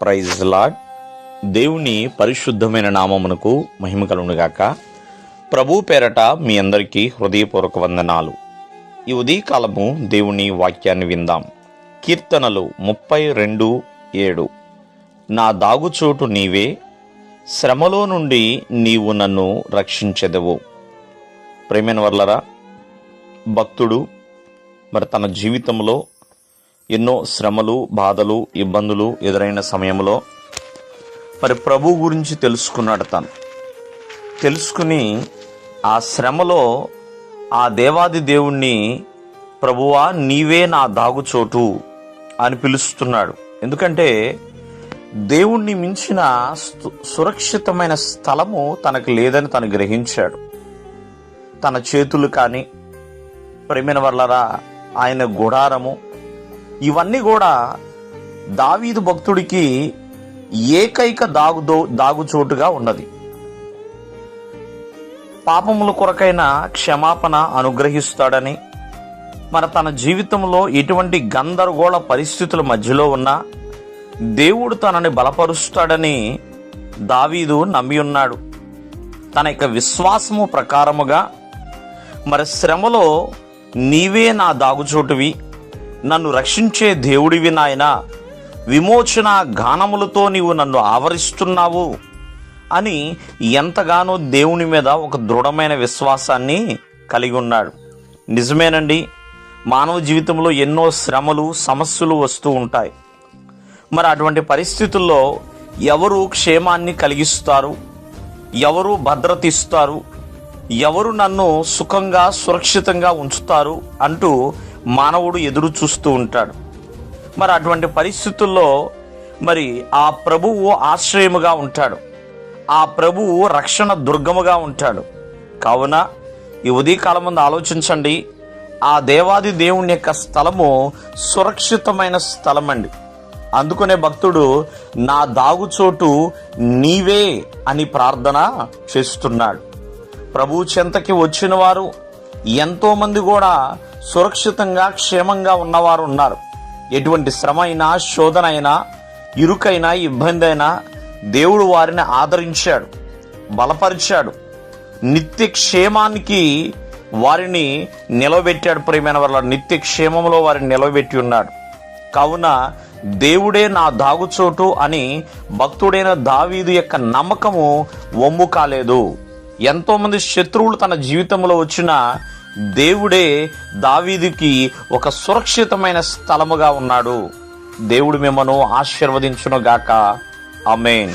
Praise lord దేవుని పరిశుద్ధమైన నామమునకు మహిమ కలుగునుగాక. ప్రభు పేరట మీ అందరికీ హృదయపూర్వక వందనాలు. ఈ ఉదయకాలము దేవుని వాక్యాన్ని విందాం. కీర్తనలు ముప్పై రెండు ఏడు. నా దాగుచోటు నీవే శ్రమలో నుండి నీవు నన్ను రక్షించెదవు. ప్రేమైన వర్లరా భక్తుడు మరి తన జీవితంలో ఎన్నో శ్రమలు బాధలు ఇబ్బందులు ఎదురైన సమయంలో మరి ప్రభు గురించి తెలుసుకున్నాడు తను. తెలుసుకుని ఆ శ్రమలో ఆ దేవాది దేవుణ్ణి ప్రభువా నీవే నా దాగుచోటు అని పిలుస్తున్నాడు. ఎందుకంటే దేవుణ్ణి మించిన సురక్షితమైన స్థలము తనకు లేదని తను గ్రహించాడు. తన చేతులు కానీ ప్రేమైన వల్లరా ఆయన గుడారము ఇవన్నీ కూడా దావీదు భక్తుడికి ఏకైక దాగుదో దాగుచోటుగా ఉన్నది. పాపముల కొరకైన క్షమాపణ అనుగ్రహిస్తాడని మన తన జీవితంలో ఎటువంటి గందరగోళ పరిస్థితుల మధ్యలో ఉన్నా దేవుడు తనని బలపరుస్తాడని దావీదు నమ్మి ఉన్నాడు. తన యొక్క విశ్వాసము ప్రకారముగా మరి శ్రమలో నీవే నా దాగుచోటువి నన్ను రక్షించే దేవుడివి నాయన. విమోచన గానములతో నీవు నన్ను ఆవరిస్తున్నావు అని ఎంతగానో దేవుని మీద ఒక దృఢమైన విశ్వాసాన్ని కలిగి ఉన్నాడు. నిజమేనండి మానవ జీవితంలో ఎన్నో శ్రమలు సమస్యలు వస్తూ ఉంటాయి. మరి అటువంటి పరిస్థితుల్లో ఎవరు క్షేమాన్ని కలిగిస్తారు? ఎవరు భద్రత ఇస్తారు ఎవరు నన్ను సుఖంగా సురక్షితంగా ఉంచుతారు? అంటూ మానవుడు ఎదురు చూస్తూ ఉంటాడు. మరి అటువంటి పరిస్థితుల్లో మరి ఆ ప్రభువు ఆశ్రయముగా ఉంటాడు. ఆ ప్రభువు రక్షణ దుర్గముగా ఉంటాడు. కావున ఈ ఉదయకాలం ముందు ఆలోచించండి. ఆ దేవాది దేవుని యొక్క స్థలము సురక్షితమైన స్థలం అండి అందుకునే భక్తుడు నా దాగుచోటు నీవే అని ప్రార్థన చేస్తున్నాడు. ప్రభు చెంతకి వచ్చిన వారు ఎంతోమంది కూడా సురక్షితంగా క్షేమంగా ఉన్నవారు ఉన్నారు. ఎటువంటి శ్రమ అయినా శోధన అయినా ఇరుకైనా ఇబ్బంది అయినా దేవుడు వారిని ఆదరించాడు బలపరిచాడు. నిత్య క్షేమానికి వారిని నిలబెట్టాడు ప్రేమైన వల్ల నిత్య క్షేమంలో వారిని నిలబెట్టి ఉన్నాడు. కావున దేవుడే నా దాగుచోటు అని భక్తుడైన దావీదు యొక్క నమ్మకము వమ్ము కాలేదు. ఎంతోమంది శత్రువులు తన జీవితంలో వచ్చిన దేవుడే దావీదుకి ఒక సురక్షితమైన స్థలముగా ఉన్నాడు. దేవుడు మిమ్మను ఆశీర్వదించును గాక అమేన్